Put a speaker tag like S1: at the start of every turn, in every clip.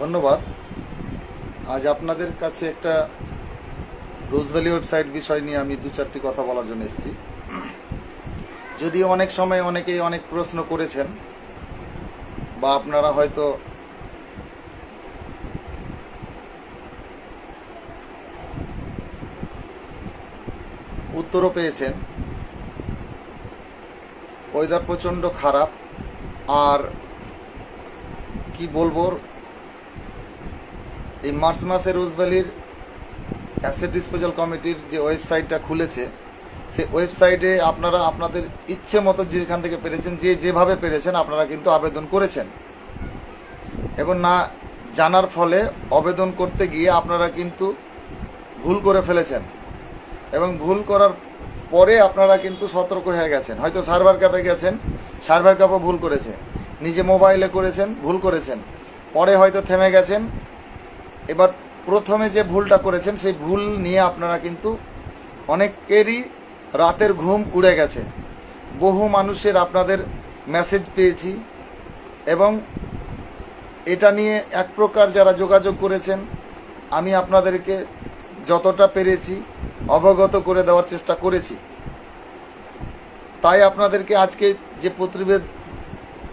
S1: ধন্যবাদ। আজ আপনাদের কাছে একটা রোজভ্যালি ওয়েবসাইট বিষয় নিয়ে আমি দু চারটি কথা বলার জন্য এসেছি। যদিও অনেক সময় অনেকেই অনেক প্রশ্ন করেছেন, বা আপনারা হয়তো উত্তরও পেয়েছেন। ওয়েদার প্রচণ্ড খারাপ, আর কি বলব এই মার্চ মাসে রোজভ্যালির অ্যাসেট ডিসপোজাল কমিটির যে ওয়েবসাইটটা খুলেছে, সেই ওয়েবসাইটে আপনারা আপনাদের ইচ্ছে মতো যেখান থেকে পেরেছেন, যে যেভাবে পেরেছেন, আপনারা কিন্তু আবেদন করেছেন। এবং না জানার ফলে আবেদন করতে গিয়ে আপনারা কিন্তু ভুল করে ফেলেছেন। এবং ভুল করার পরে আপনারা কিন্তু সতর্ক হয়ে গেছেন। হয়তো সার্ভার ক্যাপে গেছেন, সার্ভার ক্যাপও ভুল করেছে। নিজে মোবাইলে করেছেন, ভুল করেছেন। পরে হয়তো থেমে গেছেন এবার প্রথমে যে ভুলটা করেছেন, সেই ভুল নিয়ে আপনারা কিন্তু অনেকেরই রাতের ঘুম উড়ে গেছে। বহু মানুষের আপনাদের মেসেজ পেয়েছি এবং এটা নিয়ে এক প্রকার যারা যোগাযোগ করেছেন, আমি আপনাদেরকে যতটা পেরেছি অবগত করে দেওয়ার চেষ্টা করেছি। তাই আপনাদেরকে আজকে যে প্রতিবেদ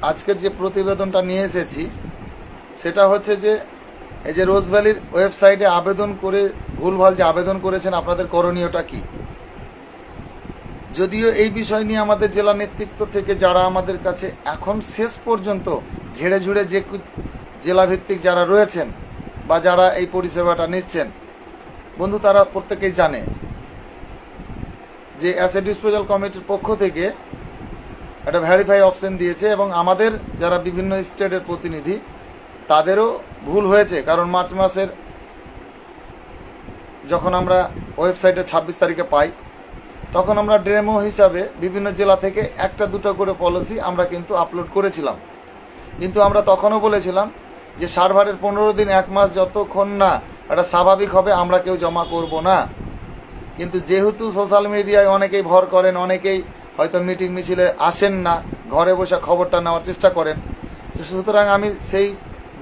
S1: আজকের যে প্রতিবেদনটা নিয়ে এসেছি, সেটা হচ্ছে যে এই যে রোজভ্যালির ওয়েবসাইটে আবেদন করে ভুলভাল যে আবেদন করেছেন, আপনাদের করণীয়টা কি? যদিও এই বিষয় নিয়ে আমাদের জেলা নেতৃত্ব থেকে যারা আমাদের কাছে এখন শেষ পর্যন্ত ঝেড়ে ঝুড়ে যে জেলাভিত্তিক যারা রয়েছেন বা যারা এই পরিষেবাটা নিচ্ছেন, বন্ধু তারা প্রত্যেকেই জানে যে অ্যাসেট ডিসপোজাল কমিটির পক্ষ থেকে একটা ভ্যারিফাই অপশন দিয়েছে এবং আমাদের যারা বিভিন্ন স্টেটের প্রতিনিধি, তাদেরও ভুল হয়েছে, কারণ মার্চ মাসের যখন আমরা ওয়েবসাইটে ছাব্বিশ তারিখে পাই, তখন আমরা ডেমো হিসাবে বিভিন্ন জেলা থেকে একটা দুটো করে পলিসি আমরা কিন্তু আপলোড করেছিলাম। কিন্তু আমরা তখনও বলেছিলাম যে সার্ভারের পনেরো দিন, এক মাস যতক্ষণ না এটা স্বাভাবিক হবে, আমরা কেউ জমা করব না। কিন্তু যেহেতু সোশ্যাল মিডিয়ায় অনেকেই ভর করেন, অনেকেই হয়তো মিটিং মিছিলে আসেন না, ঘরে বসে খবরটা নেওয়ার চেষ্টা করেন, সুতরাং আমি সেই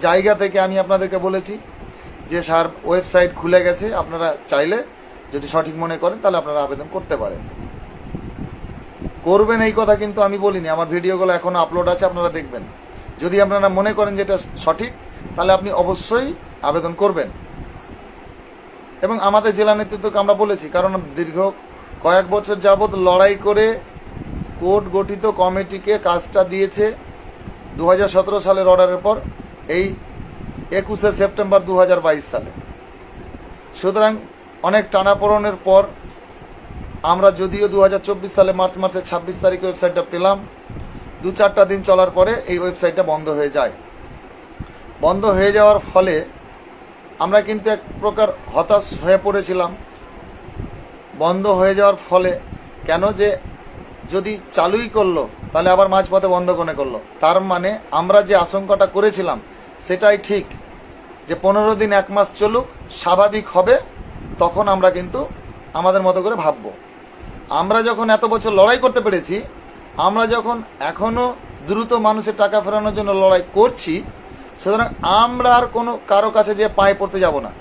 S1: জায়গা থেকে আমি আপনাদেরকে বলেছি যে সার ওয়েবসাইট খুলে গেছে, আপনারা চাইলে যদি সঠিক মনে করেন তাহলে আপনারা আবেদন করতে পারেন। করবেন এই কথা কিন্তু আমি বলিনি, আমার ভিডিওগুলো এখনও আপলোড আছে, আপনারা দেখবেন। যদি আপনারা মনে করেন যে এটা সঠিক, তাহলে আপনি অবশ্যই আবেদন করবেন। এবং আমাদের জেলা নেতৃত্বকে আমরা বলেছি, কারণ দীর্ঘ কয়েক বছর যাবৎ লড়াই করে কোর্ট গঠিত কমিটিকে কাজটা দিয়েছে। দু হাজার সতেরো সালের অর্ডারের পর এই একুশে সেপ্টেম্বর দু হাজার বাইশ সালে। সুতরাং অনেক টানাপোড়নের পর আমরা যদিও দু হাজার চব্বিশ সালে মার্চ মাসের ছাব্বিশ তারিখে ওয়েবসাইটটা পেলাম, দু চারটা দিন চলার পরে এই ওয়েবসাইটটা বন্ধ হয়ে যায়। বন্ধ হয়ে যাওয়ার ফলে আমরা কিন্তু এক প্রকার হতাশ হয়ে পড়েছিলাম। বন্ধ হয়ে যাওয়ার ফলে কেন যে যদি চালুই করল, তাহলে আবার মাঝপথে বন্ধ করে করল? তার মানে আমরা যে আশঙ্কাটা করেছিলাম সেটাই ঠিক যে পনেরো দিন এক মাস চলুক, স্বাভাবিক হবে, তখন আমরা কিন্তু আমাদের মতো করে ভাববো। আমরা যখন এত বছর লড়াই করতে পেরেছি, আমরা যখন এখনও দ্রুত মানুষের টাকা ফেরানোর জন্য লড়াই করছি, সুতরাং আমরা আর কোনো কারও কাছে যে পায়ে পড়তে যাব না।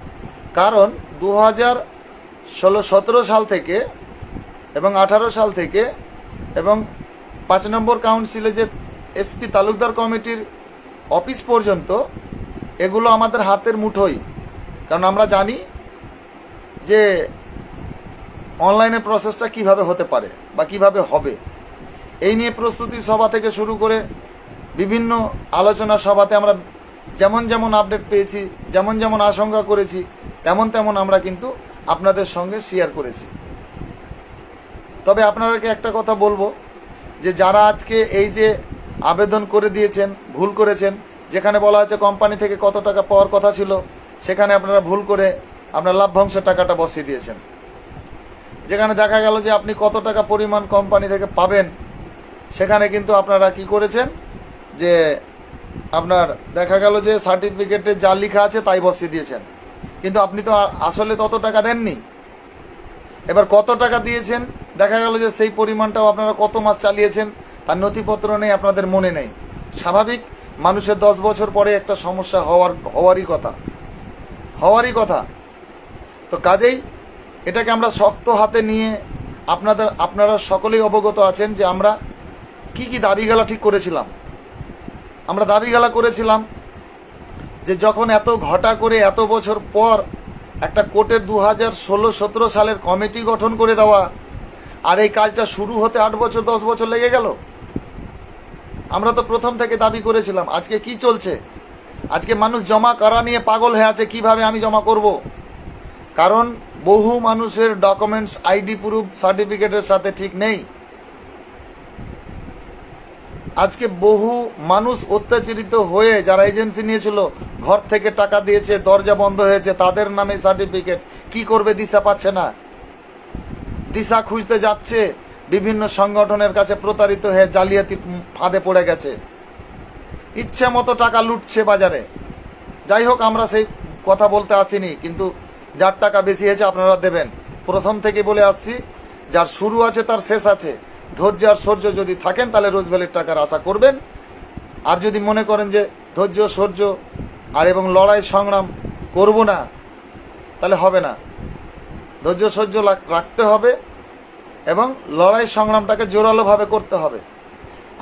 S1: কারণ দু হাজার ষোলো, সতেরো সাল থেকে এবং আঠারো সাল থেকে এবং পাঁচ নম্বর কাউন্সিলে যে এসপি তালুকদার কমিটির অফিস পর্যন্ত এগুলো আমাদের হাতের মুঠোই। কারণ আমরা জানি যে অনলাইনে প্রসেসটা কীভাবে হতে পারে বা কীভাবে হবে। এই নিয়ে প্রস্তুতি সভা থেকে শুরু করে বিভিন্ন আলোচনা সভাতে আমরা যেমন যেমন আপডেট পেয়েছি, যেমন যেমন আশঙ্কা করেছি, তেমন তেমন আমরা কিন্তু আপনাদের সঙ্গে শেয়ার করেছি। তবে আপনাদেরকে একটা কথা বলব যে যারা আজকে এই যে আবেদন করে দিয়েছেন, ভুল করেছেন। যেখানে বলা হচ্ছে কোম্পানি থেকে কত টাকা পাওয়ার কথা ছিল, সেখানে আপনারা ভুল করে আপনার লাভ্যাংশের টাকাটা বসিয়ে দিয়েছেন। যেখানে দেখা গেল যে আপনি কত টাকা পরিমাণ কোম্পানি থেকে পাবেন, সেখানে কিন্তু আপনারা কি করেছেন, যে আপনার দেখা গেল যে সার্টিফিকেটে যা লেখা আছে তাই বসিয়ে দিয়েছেন। কিন্তু আপনি তো আসলে তত টাকা দেননি। এবার কত টাকা দিয়েছেন, দেখা গেল যে সেই পরিমাণটাও আপনারা কত মাস চালিয়েছেন তার নথিপত্র নেই, আপনাদের মনে নেই। স্বাভাবিক, মানুষের দশ বছর পরে একটা সমস্যা হওয়ার, হওয়ারই কথা। হওয়ারই কথা। তো কাজেই এটাকে আমরা শক্ত হাতে নিয়ে আপনাদের, আপনারা সকলেই অবগত আছেন যে আমরা কি কি দাবিগালা ঠিক করেছিলাম। আমরা দাবিগালা করেছিলাম যে যখন এত ঘটা করে এত বছর পর একটা কোর্টের দু হাজার ষোলো, সতেরো সালের কমিটি গঠন করে দেওয়া, আর এই কাজটা শুরু হতে আট বছর, দশ বছর লেগে গেল আমরা তো প্রথম থেকে দাবি করেছিলাম, আজকে কি চলছে? আজকে মানুষ জমা করা নিয়ে পাগল হয়ে আছে, কীভাবে আমি জমা করব? কারণ বহু মানুষের ডকুমেন্টস আইডি প্রুফ সার্টিফিকেটের সাথে ঠিক নেই। আজকে বহু মানুষ অত্যাচারিত হয়ে যারা এজেন্সি নিয়েছিল, ঘর থেকে টাকা দিয়েছে, দরজা বন্ধ হয়েছে, তাদের নামে সার্টিফিকেট কি করবে দিশা পাচ্ছে না। দিশা খুঁজতে যাচ্ছে বিভিন্ন সংগঠনের কাছে প্রতারিত হয়ে জালিয়াতি ফাঁদে পড়ে গেছে। ইচ্ছে মতো টাকা লুটছে বাজারে। যাই হোক, আমরা সেই কথা বলতে আসিনি, কিন্তু যার টাকা বেশি হয়েছে আপনারা দেবেন। প্রথম থেকে বলে আসছি, যার শুরু আছে তার শেষ আছে। ধৈর্য আর সৌর্য যদি থাকেন, তাহলে রোজভ্যালির টাকার আশা করবেন। আর যদি মনে করেন যে ধৈর্য সৌর্য আর এবং লড়াই সংগ্রাম করব না, তাহলে হবে না। ধৈর্য, সহ্য রাখতে হবে। এবং লড়াই সংগ্রামটাকে জোরালোভাবে করতে হবে।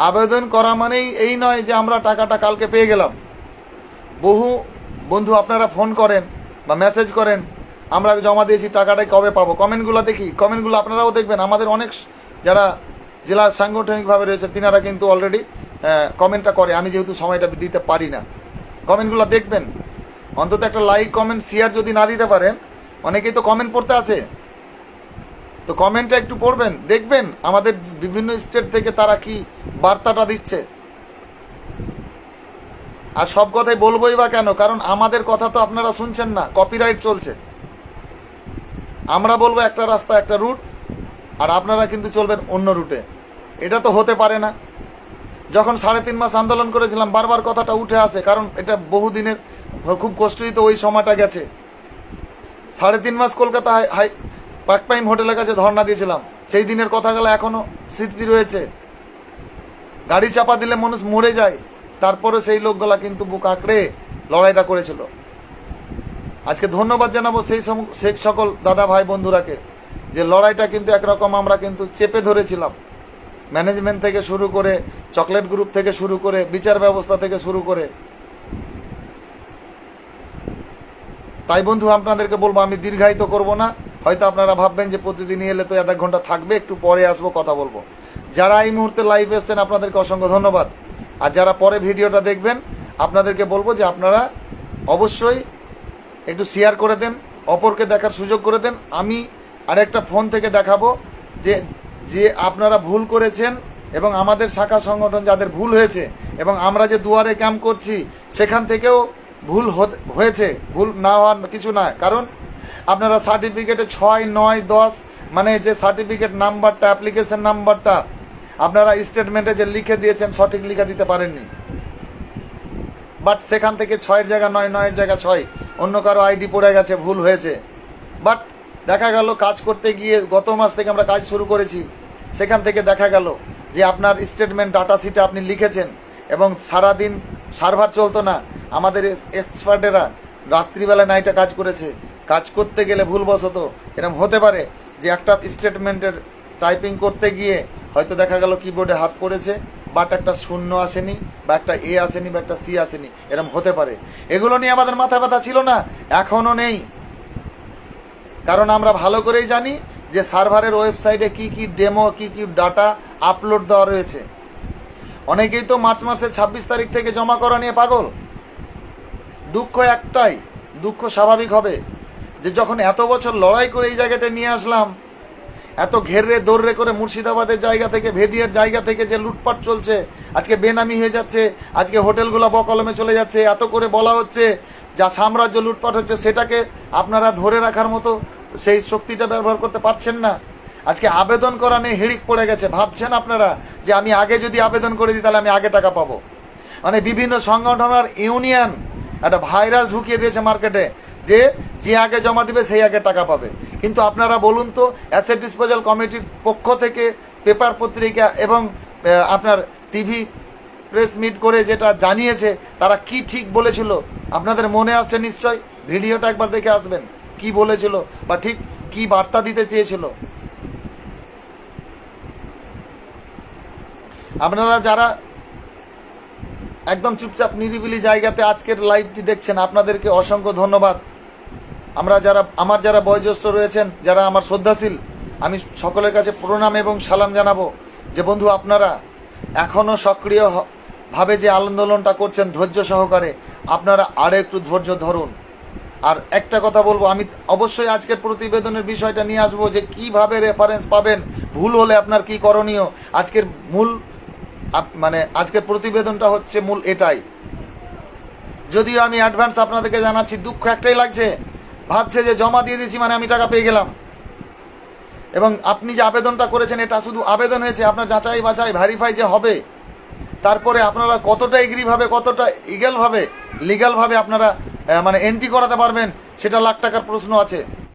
S1: আবেদন করা মানেই এই নয় যে আমরা টাকাটা কালকে পেয়ে গেলাম। বহু বন্ধু আপনারা ফোন করেন বা মেসেজ করেন, আমরা জমা দিয়েছি টাকাটা কবে পাবো? কমেন্টগুলো দেখি। কমেন্টগুলো আপনারাও দেখবেন। আমাদের অনেক যারা জেলার সাংগঠনিকভাবে রয়েছে, তিনারা কিন্তু অলরেডি কমেন্টটা করে। আমি যেহেতু সময়টা দিতে পারি না। কমেন্টগুলো দেখবেন। অন্তত একটা লাইক কমেন্ট শেয়ার যদি না দিতে পারেন, অনেকেই তো কমেন্ট পড়তে আসে তো কমেন্টটা একটু পড়বেন দেখবেন আমাদের বিভিন্ন স্টেট থেকে তারা কি বার্তাটা দিচ্ছে। আর সব কথাই বলবোই বা কেন? কারণ আমাদের কথা তো আপনারা শুনছেন না কপিরাইট চলছে। আমরা বলব একটা রাস্তা, একটা রুট আর আপনারা কিন্তু চলবেন অন্য রুটে এটা তো হতে পারে না। যখন সাড়ে তিন মাস আন্দোলন করেছিলাম, বারবার কথাটা উঠে আসে, কারণ এটা বহুদিনের, খুব কষ্টই তো ওই সময়টা গেছে। সাড়ে তিন মাস কলকাতা হাই পাকপাইম হোটেলের কাছে ধর্ণা দিয়েছিলাম। সেই দিনের কথাগুলো এখনও স্মৃতি রয়েছে। গাড়ি চাপা দিলে মানুষ মরে যায়। তারপরে সেই লোকগুলা কিন্তু বুক আঁকড়ে লড়াইটা করেছিল। আজকে ধন্যবাদ জানাব সেই সেই সকল দাদা ভাই বন্ধুরাকে, যে লড়াইটা কিন্তু একরকম আমরা কিন্তু চেপে ধরেছিলাম। ম্যানেজমেন্ট থেকে শুরু করে, চকলেট গ্রুপ থেকে শুরু করে, বিচার ব্যবস্থা থেকে শুরু করে। তাই বন্ধু, আপনাদেরকে বলব, আমি দীর্ঘায়িত করব না। হয়তো আপনারা ভাববেন যে প্রতিদিনই এলে তো এক ঘণ্টা থাকবে, একটু পরে আসব, কথা বলব। যারা এই মুহূর্তে লাইভ এসছেন, আপনাদেরকে অসংখ্য ধন্যবাদ। আর যারা পরে ভিডিওটা দেখবেন, আপনাদেরকে বলব যে আপনারা অবশ্যই একটু শেয়ার করে দেন, অপরকে দেখার সুযোগ করে দেন। আমি আরেকটা ফোন থেকে দেখাবো যে যে আপনারা ভুল করেছেন এবং আমাদের শাখা সংগঠন যাদের ভুল হয়েছে এবং আমরা যে দুয়ারে ক্যাম্প করছি, সেখান থেকেও ভুল হয়েছে। ভুল না হওয়ার কিছু না কারণ আপনারা সার্টিফিকেটে ছয়, নয়, দশ মানে যে সার্টিফিকেট নাম্বারটা অ্যাপ্লিকেশন নাম্বারটা, আপনারা স্টেটমেন্টে যে লিখে দিয়েছেন, সঠিক লিখে দিতে পারেননি। বাট সেখান থেকে ছয়ের জায়গা নয়, নয়ের জায়গা ছয়। অন্য কারও আইডি পড়ে গেছে, ভুল হয়েছে। বাট দেখা গেল, কাজ করতে গিয়ে গত মাস থেকে আমরা কাজ শুরু করেছি। সেখান থেকে দেখা গেল যে আপনার স্টেটমেন্ট ডাটা শিটে আপনি লিখেছেন এবং সারাদিন সার্ভার চলতো না। আমাদের এক্সপার্টেরা রাত্রিবেলা নাইটে কাজ করেছে। কাজ করতে গেলে ভুলবশত এরকম হতে পারে যে একটা স্টেটমেন্টের টাইপিং করতে গিয়ে হয়তো দেখা গেল কিবোর্ডে হাত পড়েছে বাট একটা শূন্য আসেনি, বা একটা এ আসেনি, বা একটা সি আসেনি এরকম হতে পারে। এগুলো নিয়ে আমাদের মাথা ব্যথা ছিল না, এখনও নেই। কারণ আমরা ভালো করেই জানি যে সার্ভারের ওয়েবসাইটে কি কি ডেমো, কি কি ডাটা আপলোড দেওয়া রয়েছে। অনেকেই তো মার্চ মাসের ছাব্বিশ তারিখ থেকে জমা করা নিয়ে পাগল। দুঃখ একটাই, দুঃখ স্বাভাবিক হবে। যে যখন এত বছর লড়াই করে এই জায়গাটা নিয়ে আসলাম, এত ঘেররে দৌড়রে করে মুর্শিদাবাদের জায়গা থেকে, ভেদিয়ার জায়গা থেকে যে লুটপাট চলছে, আজকে বেনামি হয়ে যাচ্ছে, আজকে হোটেলগুলো বকলমে চলে যাচ্ছে, এত করে বলা হচ্ছে, যা সাম্রাজ্য লুটপাট হচ্ছে, সেটাকে আপনারা ধরে রাখার মতো সেই শক্তিটা ব্যবহার করতে পারছেন না। আজকে আবেদন করা নিয়ে হিড়িক পড়ে গেছে। ভাবছেন আপনারা যে আমি আগে যদি আবেদন করে দিই, তাহলে আমি আগে টাকা পাবো। মানে বিভিন্ন সংগঠনের ইউনিয়ন একটা ভাইরাস ঢুকিয়ে দিয়েছে মার্কেটে। যে যে আগে জমা দিবে, সেই আগে টাকা পাবে। কিন্তু আপনারা বলুন তো অ্যাসেট ডিসপোজাল কমিটির পক্ষ থেকে পেপার পত্রিকা এবং আপনার টিভি প্রেস মিট করে যেটা জানিয়েছে, তারা কি ঠিক বলেছিল? আপনাদের মনে আছে নিশ্চয়? ভিডিওটা একবার দেখে আসবেন, কি বলেছিল বা ঠিক কি বার্তা দিতে চেয়েছিল। আপনারা যারা একদম চুপচাপ নিরিবিলি জায়গাতে আজকের লাইভটি দেখছেন, আপনাদেরকে অসংখ্য ধন্যবাদ। আমরা যারা, আমার যারা বয়োজ্যেষ্ঠ রয়েছেন, যারা আমার শ্রদ্ধাশীল, আমি সকলের কাছে প্রণাম এবং সালাম জানাব যে বন্ধু আপনারা এখনও সক্রিয় ভাবে যে আন্দোলনটা করছেন ধৈর্য সহকারে, আপনারা আরও একটু ধৈর্য ধরুন। আর একটা কথা বলব, আমি অবশ্যই আজকের প্রতিবেদনের বিষয়টা নিয়ে আসব যে কীভাবে রেফারেন্স পাবেন, ভুল হলে আপনার কি করণীয়। আজকের মূল মানে আজকের প্রতিবেদনটা হচ্ছে মূল এটাই। যদিও আমি অ্যাডভান্স আপনাদেরকে জানাচ্ছি, দুঃখ একটাই লাগছে ভাবছে যে জমা দিয়ে দিয়েছি মানে আমি টাকা পেয়ে গেলাম। এবং আপনি যে আবেদনটা করেছেন, এটা শুধু আবেদন হয়েছে, আপনার যাচাই বাছাই ভ্যারিফাই যে হবে, তারপরে আপনারা কতটা এগ্রিভাবে কতটা ইগেলভাবে লিগালভাবে আপনারা মানে এন্ট্রি করাতে পারবেন, সেটা লাখ টাকার প্রশ্ন আছে।